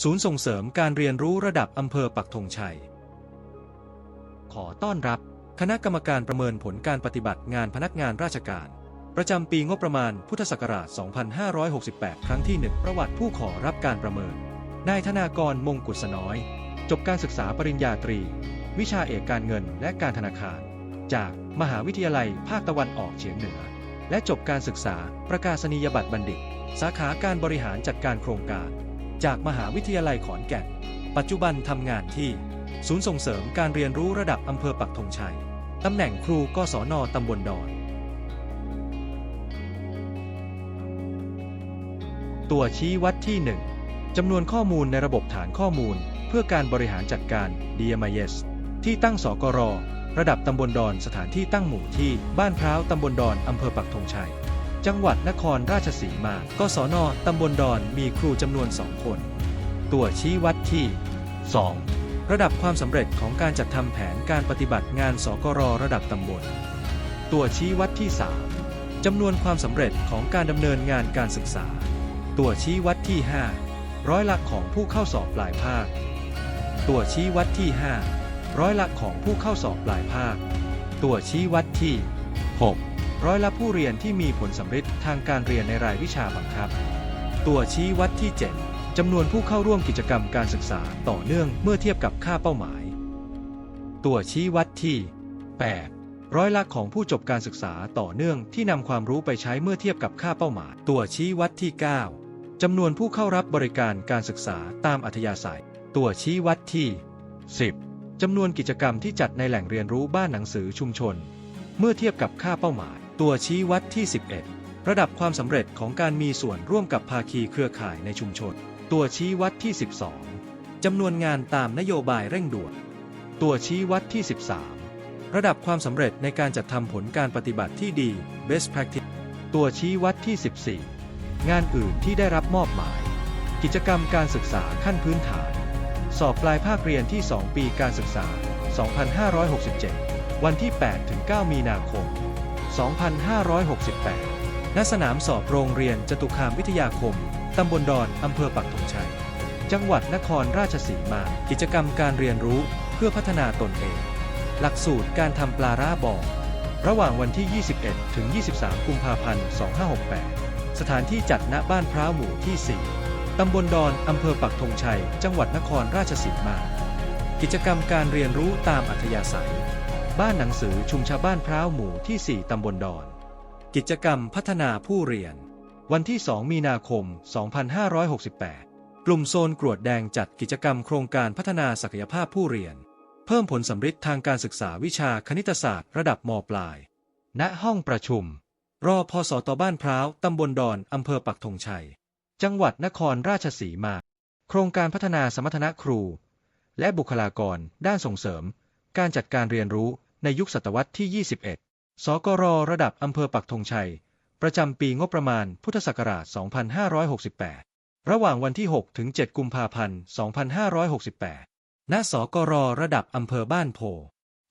ศูนย์ส่งเสริมการเรียนรู้ระดับอำเภอปักธงชัย ขอต้อนรับ คณะกรรมการประเมินผลการปฏิบัติงานพนักงานราชการ ประจำปีงบประมาณพุทธศักราช 2568 ครั้งที่ 1 ประวัติผู้ขอรับการประเมิน นายธนากรมงกุฎสน้อย จบการศึกษาปริญญาตรี วิชาเอกการเงินและการธนาคาร จากมหาวิทยาลัยภาคตะวันออกเฉียงเหนือ และจบการศึกษาประกาศนียบัตรบัณฑิต สาขาการบริหารจัดการโครงการ จากมหาวิทยาลัยขอนแก่น ปัจจุบันทำงานที่ ศูนย์ส่งเสริมการเรียนรู้ระดับอำเภอปักธงชัย ตำแหน่งครูกศนตำบลดอน ตัวชี้วัดที่ 1จำนวนข้อมูลในระบบฐานข้อมูล เพื่อการบริหารจัดการ DMIS ที่ตั้งสกรระดับตำบลดอนสถานที่ตั้งหมู่ที่บ้านพร้าวตำบลดอนอำเภอปักธงชัย จังหวัดนครราชสีมา กศนตำบลดอน มีครูจำนวนสองคน ตัวชี้วัดที่ 2 ระดับความสำเร็จของการจัดทำแผนการปฏิบัติงานสกรระดับตำบล ตัวชี้วัดที่ 3จำนวนความสำเร็จของการดำเนินงานการศึกษา ตัวชี้วัดที่ 5 ร้อยละของผู้เข้าสอบปลายภาค ตัวชี้วัดที่ 5 ร้อยละของผู้เข้าสอบปลายภาค ตัวชี้วัดที่ 6 ร้อยละผู้เรียนที่มีผลสำฤทธิ์ทางการเรียนในรายวิชาบังคับ ตัวชี้วัดที่ 7จำนวนผู้เข้าร่วมกิจกรรมการศึกษาต่อเนื่องเมื่อเทียบกับค่าเป้าหมาย ตัวชี้วัดที่ 8 ร้อยละของผู้จบการศึกษาต่อเนื่องที่นำความรู้ไปใช้เมื่อเทียบกับค่าเป้าหมาย ตัวชี้วัดที่ 9จำนวนผู้เข้ารับบริการการศึกษาตามอัธยาศัย ตัวชี้วัดที่ 10จำนวนกิจกรรมที่จัดในแหล่งเรียนรู้บ้านหนังสือชุมชน เมื่อเทียบกับค่าเป้าหมาย ตัวชี้วัดที่ 11 ระดับความสำเร็จของการมีส่วนร่วมกับภาคีเครือข่ายในชุมชน ตัวชี้วัดที่ 12 จำนวนงานตามนโยบายเร่งด่วน ตัวชี้วัดที่ 13 ระดับความสำเร็จในการจัดทำผลการปฏิบัติที่ดี best practice ตัวชี้วัดที่ 14 งานอื่นที่ได้รับมอบหมาย กิจกรรมการศึกษาขั้นพื้นฐาน สอบปลายภาคเรียนที่ 2 ปีการศึกษา 2567 วันที่ 8-9 มีนาคม 2568 ณ สนามสอบโรงเรียนจตุคามวิทยาคม ตำบลดอน อำเภอปักธงชัย จังหวัดนครราชสีมา กิจกรรมการเรียนรู้เพื่อพัฒนาตนเอง หลักสูตรการทำปลาร่าบอระหว่างวันที่ 21 ถึง 23 กุมภาพันธ์ 2568 สถานที่จัดณบ้านพร้าวหมู่ที่ 4 ตำบลดอน อำเภอปักธงชัย จังหวัดนครราชสีมา กิจกรรมการเรียนรู้ตามอัธยาศัย บ้านหนังสือชุมชาบ้านพร้าวหมู่ที่ 4 ตำบลดอน กิจกรรมพัฒนาผู้เรียน วันที่ 2 มีนาคม 2568 กลุ่มโซนกรวดแดงจัดกิจกรรมโครงการพัฒนาศักยภาพผู้เรียน เพิ่มผลสำฤทธิ์ทางการศึกษาวิชาคณิตศาสตร์ระดับมปลาย ณ ห้องประชุม รอพสตบ้านพร้าว ตำบลดอน อำเภอปักธงชัย จังหวัดนครราชสีมา โครงการพัฒนาสมรรถนะครู และบุคลากรด้านส่งเสริม การจัดการเรียนรู้ในยุคศตวรรษที่ 21 สกรระดับอำเภอปักธงชัย ประจำปีงบประมาณพุทธศักราช 2568 ระหว่างวันที่ 6 ถึง 7 กุมภาพันธ์ 2568 ณ สกรระดับอำเภอบ้านโพ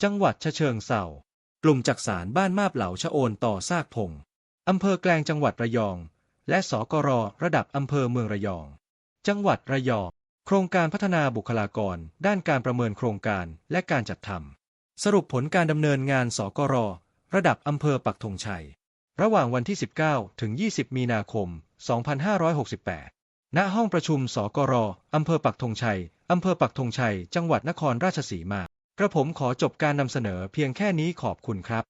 จังหวัดฉะเชิงเทรากลุ่มจักสารบ้านมาบเหลาชะโอนต่อซากพงอำเภอแกลงจังหวัดระยอง และสกรระดับอำเภอเมืองระยอง จังหวัดระยอง ครงการพัฒนาบุคลากร ด้านการประเมินโครงการและการจัดทำสรุปผลการดำเนินงานสกร ระดับอำเภอปักธงชัย ระหว่างวันที่ 19 ถึง 20 มีนาคม 2568 ณ ห้องประชุมสกรอำเภอปักธงชัยอำเภอปักธงชัย จังหวัดนครราชสีมา กระผมขอจบการนำเสนอเพียงแค่นี้ขอบคุณครับ